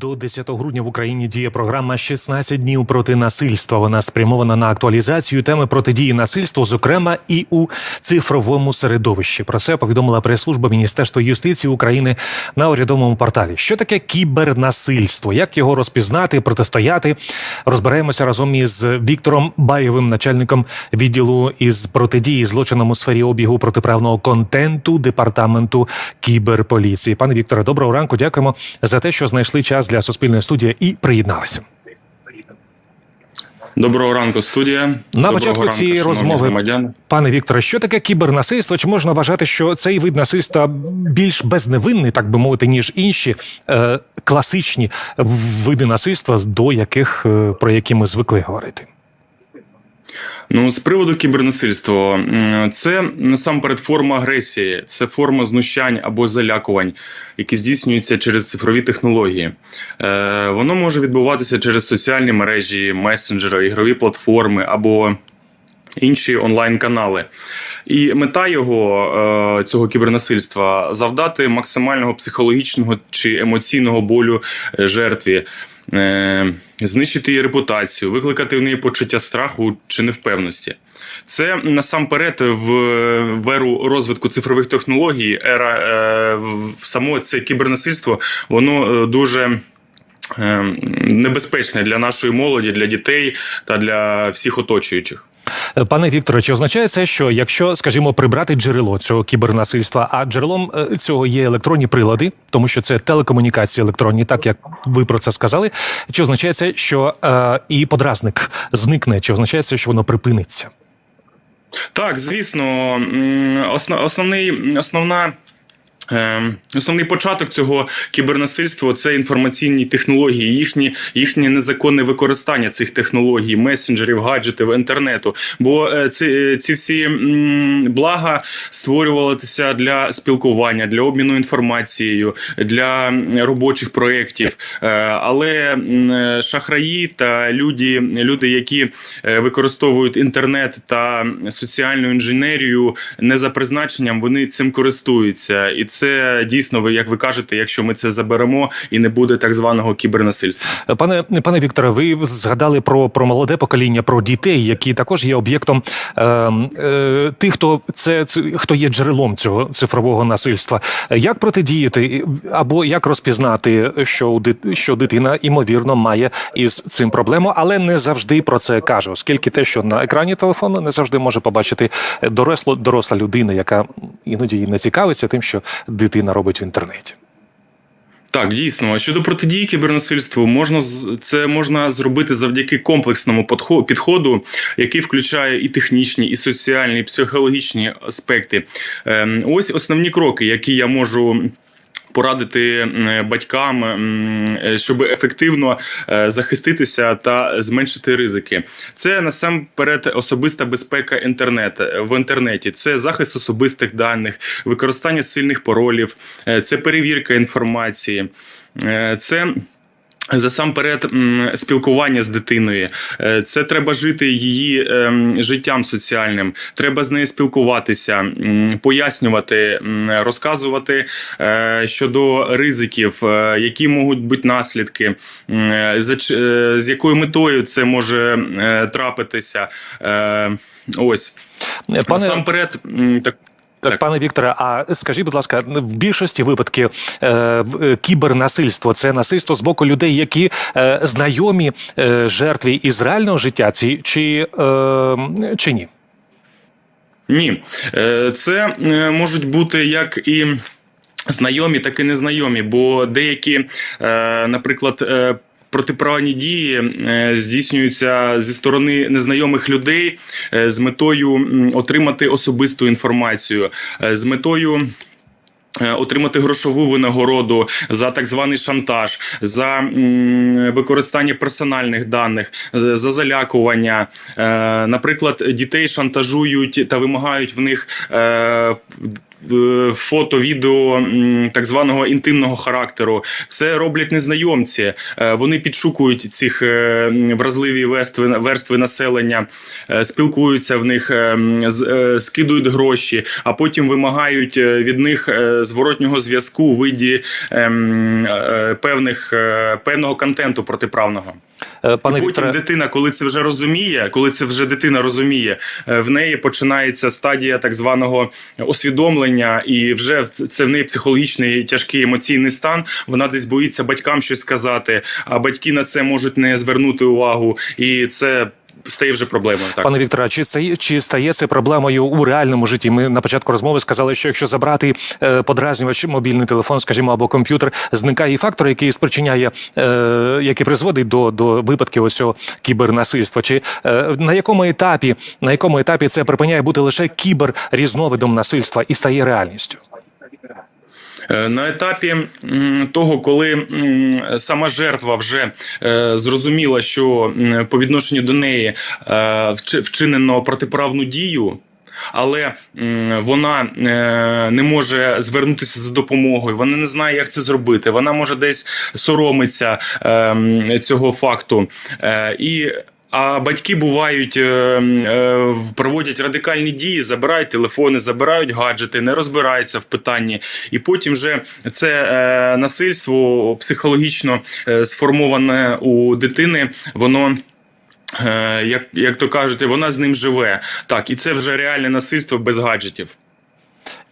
До 10 грудня в Україні діє програма «16 днів проти насильства. Вона спрямована на актуалізацію теми протидії насильству, зокрема і у цифровому середовищі. Про це повідомила прес-служба Міністерства юстиції України на урядовому порталі. Що таке кібернасильство? Як його розпізнати, протистояти? Розберемося разом із Віктором Баєвим, начальником відділу із протидії злочинам у сфері обігу протиправного контенту департаменту кіберполіції. Пане Вікторе, доброго ранку. Дякуємо за те, що знайшли час для суспільної студії і приєдналися. Доброго ранку, студія. На Доброго початку ранку, цієї розмови, громадяни. пане Вікторе, що таке кібернасильство? Чи можна вважати, що цей вид насильства більш безневинний, так би мовити, ніж інші е, класичні види насильства, до яких е, про які ми звикли говорити? Ну, з приводу кібернасильства, це насамперед форма агресії, це форма знущань або залякувань, які здійснюються через цифрові технології. Е, воно може відбуватися через соціальні мережі, месенджери, ігрові платформи або інші онлайн-канали. І мета його е, цього кібернасильства завдати максимального психологічного чи емоційного болю е, жертві. е, Знищити її репутацію, викликати в неї почуття страху чи невпевності. Це насамперед в еру розвитку цифрових технологій, ера е, в- це кібернасильство, воно дуже е, небезпечне для нашої молоді, для дітей та для всіх оточуючих. Е, Пане Вікторе, чи означає це, що якщо, скажімо, прибрати джерело цього кібернасильства, а джерелом е, цього є електронні прилади, тому що це телекомунікації електронні, так як ви про це сказали, чи означає це, що е, і подразник зникне, чи означає це, що воно припиниться? Так, звісно, основний, основна. Е, Основний початок цього кібернасильства це інформаційні технології, їхні, їхнє незаконне використання цих технологій, месенджерів, гаджетів, інтернету. Бо е, ці, ці всі блага створювалися для спілкування, для обміну інформацією, для робочих проєктів. Е, Але шахраї та люди, люди, які е, використовують інтернет та соціальну інженерію не за призначенням, вони цим користуються, і це дійсно ви як ви кажете, якщо ми це заберемо і не буде так званого кібернасильства. Пане пане Вікторе, ви згадали про, про молоде покоління, про дітей, які також є об'єктом е, е, тих, хто це, це хто є джерелом цього цифрового насильства. Як протидіяти або як розпізнати, що у дит- що дитина ймовірно має із цим проблему, але не завжди про це каже, оскільки те, що на екрані телефону, не завжди може побачити доросло, доросла людина, яка іноді не цікавиться тим, що дитина робить в інтернеті. Так, дійсно. Щодо протидії кібернасильству, можна це можна зробити завдяки комплексному підходу, який включає і технічні, і соціальні, і психологічні аспекти. Ем, Ось основні кроки, які я можу. Порадити батькам, е, щоб ефективно е, захиститися та зменшити ризики. Це насамперед особиста безпека інтернету в інтернеті. Це захист особистих даних, використання сильних паролів, е, це перевірка інформації, е, це. Засамперед м, спілкування з дитиною, Е, це треба жити її ем, життям соціальним. Треба з нею спілкуватися, пояснювати, розказувати е, щодо ризиків, е, які можуть бути наслідки, за з якою метою це може трапитися. Ось Пане насамперед, так. Так, пане Вікторе, а скажіть, будь ласка, в більшості випадків е, е, кібернасильство це насильство з боку людей, які е, знайомі е, жертві із реального життя, ці, чи, е, чи ні? Ні, Е, це е, можуть бути як і. Знайомі, так і незнайомі, бо деякі, наприклад, протиправні дії е, здійснюються зі сторони незнайомих людей е, з метою отримати особисту інформацію, е, з метою. Отримати грошову винагороду за так званий шантаж, за використання персональних даних, за залякування. Наприклад, дітей шантажують та вимагають в них. Е, фото, відео так званого інтимного характеру. Це роблять незнайомці. Е, Вони підшукують цих е, вразливі верстви, верстви населення, спілкуються в них, скидують гроші, а потім вимагають від них зворотнього зв'язку у виді ем, певних певного контенту протиправного. Е, Пане І потім Вікторе, дитина, коли це вже розуміє, коли це вже дитина розуміє, е, в неї починається стадія так званого усвідомлення, і вже це в неї психологічний тяжкий емоційний стан. Вона десь боїться батькам щось сказати, а батьки на це можуть не звернути увагу, і це стає вже проблемою. Так Пане Вікторе, чи це чи стає це проблемою у реальному житті? Ми на початку розмови сказали, що якщо забрати е, подразнювач, мобільний телефон, скажімо, або комп'ютер, зникає і фактор, який спричиняє, е, який призводить до, до випадків ось цього кібернасильства. Чи е, на якому етапі на якому етапі це припиняє бути лише кіберрізновидом насильства і стає реальністю? Е, На етапі того, коли сама жертва вже е, зрозуміла, що по відношенню до неї е, вчинено протиправну дію. Але вона не може звернутися за допомогою, вона не знає, як це зробити. Вона може десь соромиться цього факту. І а батьки бувають, е, е, проводять радикальні дії, забирають телефони, забирають гаджети, не розбираються в питанні. І потім вже це е, насильство психологічно сформоване у дитини, воно. Як, як то кажуть, вона з ним живе. Так, і це вже реальне насильство без гаджетів.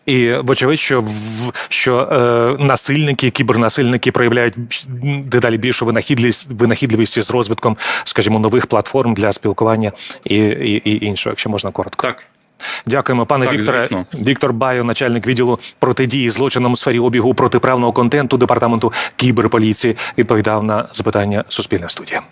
І вочевидь, що в що е, насильники, кібернасильники проявляють дедалі більшу винахідливість, винахідливість з розвитком, скажімо, нових платформ для спілкування і, і, і іншого, якщо можна коротко. Так. Дякуємо, пане Так, Вікторе. звісно. Віктор Байо, начальник відділу протидії злочинам у сфері обігу протиправного контенту департаменту кіберполіції, відповідав на запитання Суспільна студія.